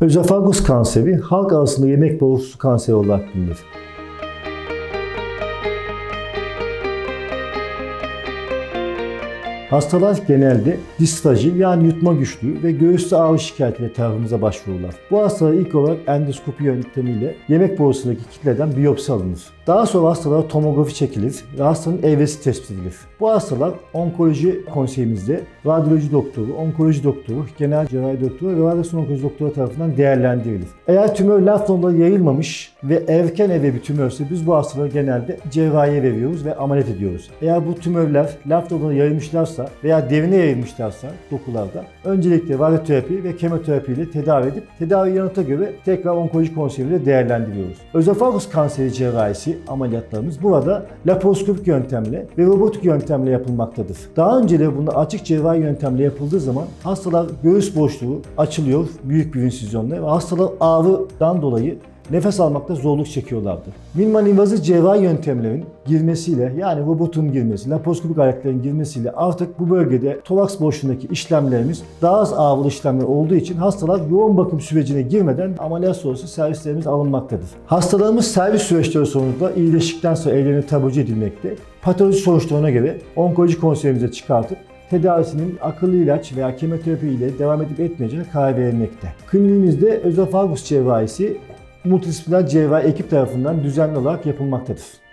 Özofagus kanseri halk arasında yemek borusu kanseri olarak bilinir. Hastalar genelde distaji yani yutma güçlüğü ve göğüste ağrı şikayetiyle tarafımıza başvururlar. Bu hastalara ilk olarak endoskopi yöntemiyle yemek borusundaki kitleden biyopsi alınır. Daha sonra hastalara tomografi çekilir ve hastanın evresi tespit edilir. Bu hastalar onkoloji konseyimizde radyoloji doktoru, onkoloji doktoru, genel cerrahi doktoru ve radyasyon onkoloji doktoru tarafından değerlendirilir. Eğer tümör lenf yayılmamış ve erken eve bir tümörse biz bu hastaları genelde cerrahiye veriyoruz ve ameliyat ediyoruz. Eğer bu tümörler lenf yayılmışlarsa veya derine yayılmışlarsa dokularda öncelikle radyoterapi ve kemoterapi ile tedavi edip tedavi yanıta göre tekrar onkoloji konseyiyle değerlendiriyoruz. Özofagus kanseri cerrahisi ameliyatlarımız burada laparoskopik yöntemle ve robotik yöntemle yapılmaktadır. Daha önce de bunda açık cerrahi yöntemle yapıldığı zaman hastalar göğüs boşluğu açılıyor büyük bir insizyonla ve hastalar ağrıdan dolayı nefes almakta zorluk çekiyorlardı. Minimal invazif cerrahi yöntemlerin girmesiyle yani robotun girmesi, laparoskopik aletlerin girmesiyle artık bu bölgede toraks boşluğundaki işlemlerimiz daha az ağırlı işlemler olduğu için hastalar yoğun bakım sürecine girmeden ameliyat sonrası servislerimiz alınmaktadır. Hastalarımız servis süreçleri sonunda iyileştikten sonra evlerine taburcu edilmekte. Patoloji sonuçlarına göre onkoloji konseyimize çıkartıp tedavisinin akıllı ilaç veya kemoterapi ile devam edip etmeyeceğine karar verilmekte. Kliniğimizde özofagus cerrahisi multidisipliner cerrahi ekip tarafından düzenli olarak yapılmaktadır.